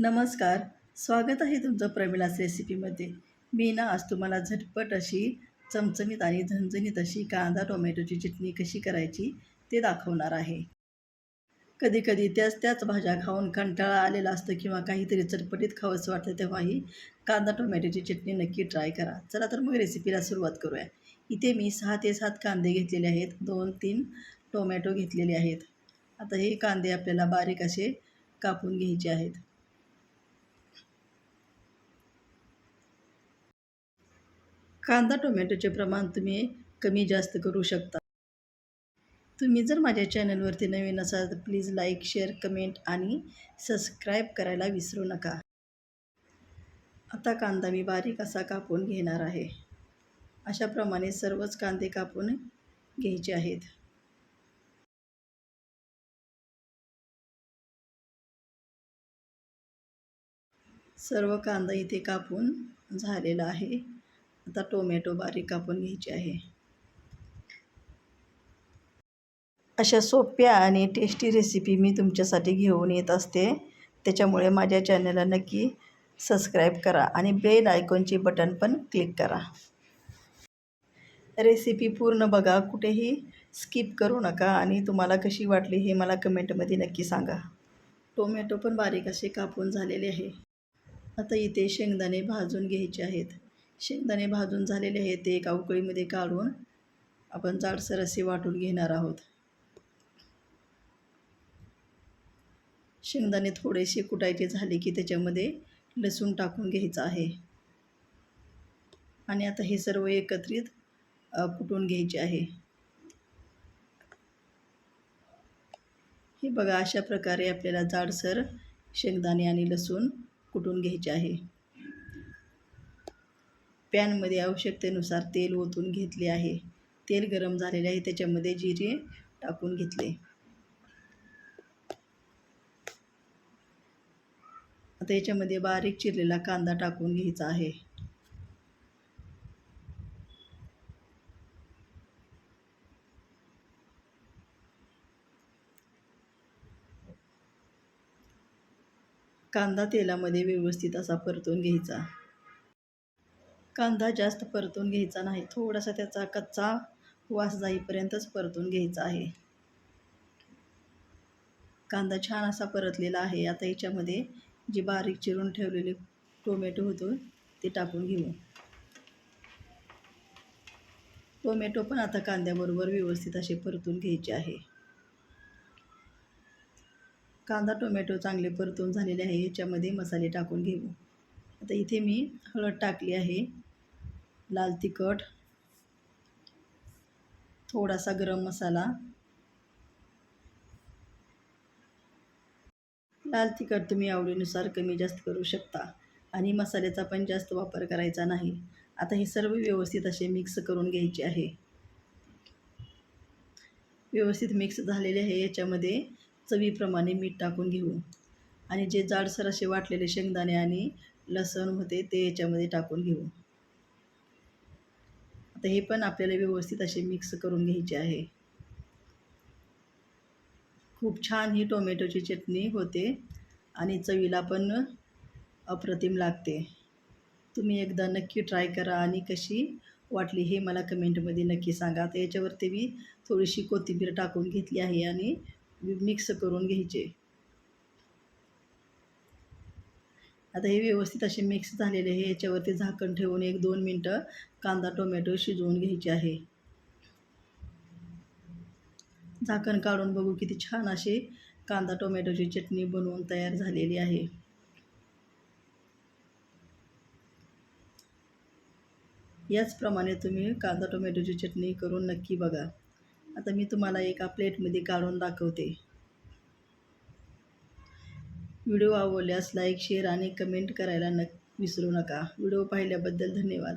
नमस्कार स्वागत आहे तुमचं प्रमिलास रेसिपीमध्ये. मी ना आज तुम्हाला झटपट अशी चमचमीत आणि झणझणीत अशी कांदा टोमॅटोची चटणी कशी करायची ते दाखवणार आहे. कधीकधी त्याच त्याच भाज्या खाऊन कंटाळा आलेला असतं किंवा काहीतरी चटपटीत खावंसं वाटतं तेव्हाही कांदा टोमॅटोची चटणी नक्की ट्राय करा. चला तर मग रेसिपीला सुरुवात करूया. इथे मी सहा ते सात कांदे घेतलेले आहेत. दोन तीन टोमॅटो घेतलेले आहेत. आता हे कांदे आपल्याला बारीक असे कापून घ्यायचे आहेत. कांदा टोमॅटोचे प्रमाण तुम्ही कमी जास्त करू शकता. तुम्ही जर माझ्या चॅनलवरती नवीन असाल तर प्लीज लाईक शेअर कमेंट आणि सबस्क्राईब करायला विसरू नका. आता कांदा मी बारीक असा कापून घेणार आहे. अशाप्रमाणे सर्वच कांदे कापून घ्यायचे आहेत. सर्व कांदा इथे कापून झालेला आहे. आता टोमॅटो बारीक कापून घ्यायचे आहे. अशा सोप्या आणि टेस्टी रेसिपी मी तुमच्यासाठी घेऊन येत असते. त्याच्यामुळे माझ्या चॅनलला नक्की सबस्क्राईब करा आणि बेल आयकॉनचे बटन पण क्लिक करा. रेसिपी पूर्ण बघा कुठेही स्किप करू नका आणि तुम्हाला कशी वाटली हे मला कमेंटमध्ये नक्की सांगा. टोमॅटो पण बारीक असे कापून झालेले आहे. आता इथे शेंगदाणे भाजून घ्यायचे आहेत. शेंगदाणे भाजून झालेले आहेत ते एका उकळीमध्ये काढून आपण जाडसर असे वाटून घेणार आहोत. शेंगदाणे थोडेसे कुटायचे झाले की त्याच्यामध्ये लसूण टाकून घ्यायचं आहे. आणि आता हे सर्व एकत्रित कुटून घ्यायचे आहे. हे बघा अशा प्रकारे आपल्याला जाडसर शेंगदाणे आणि लसूण कुटून घ्यायचे आहे. पॅनमध्ये आवश्यकतेनुसार तेल ओतून घेतले आहे. तेल गरम झालेले आहे त्याच्यामध्ये जिरे टाकून घेतले. आता याच्यामध्ये बारीक चिरलेला कांदा टाकून घ्यायचा आहे. कांदा तेलामध्ये व्यवस्थित असा परतून घ्यायचा. कांदा जास्त परतून घ्यायचा नाही. थोडासा त्याचा कच्चा वास जाईपर्यंतच परतून घ्यायचा आहे. कांदा छान असा परतलेला आहे. आता याच्यामध्ये जे बारीक चिरून ठेवलेले टोमॅटो होतो ते टाकून घेऊ. टोमॅटो पण आता कांद्याबरोबर व्यवस्थित असे परतून घ्यायचे आहे. कांदा टोमॅटो चांगले परतून झालेले आहे. याच्यामध्ये मसाले टाकून घेऊ. आता इथे मी हळद टाकली आहे. लाल तिखट थोडासा गरम मसाला लाल तिखट तुम्ही आवडीनुसार कमी जास्त करू शकता आणि मसाल्याचा पण जास्त वापर करायचा नाही. आता हे सर्व व्यवस्थित असे मिक्स करून घ्यायचे आहे. व्यवस्थित मिक्स झालेले आहे याच्यामध्ये चवीप्रमाणे मीठ टाकून घेऊ. आणि जे जाडसर असे वाटलेले शेंगदाणे आणि लसण होते ते याच्यामध्ये टाकून घेऊ. आता हे पण आपल्याला व्यवस्थित असे मिक्स करून घ्यायचे आहे. खूप छान ही टोमॅटोची चटणी होते आणि चवीला पण अप्रतिम लागते. तुम्ही एकदा नक्की ट्राय करा आणि कशी वाटली हे मला कमेंटमध्ये नक्की सांगा. आता याच्यावरती मी थोडीशी कोथिंबीर टाकून घेतली आहे आणि मिक्स करून घ्यायचे. आता हे व्यवस्थित असे मिक्स झालेले आहे. याच्यावरती झाकण ठेवून एक दोन मिनटं कांदा टोमॅटो शिजवून घ्यायचे आहे. झाकण काढून बघू किती छान असे कांदा टोमॅटोची चटणी बनवून तयार झालेली आहे. याचप्रमाणे तुम्ही कांदा टोमॅटोची चटणी करून नक्की बघा. आता मी तुम्हाला एका प्लेटमध्ये काढून दाखवते. व्हिडिओ आवडल्यास लाईक शेअर आणि कमेंट करायला न विसरू नका. व्हिडिओ पाहिल्याबद्दल धन्यवाद.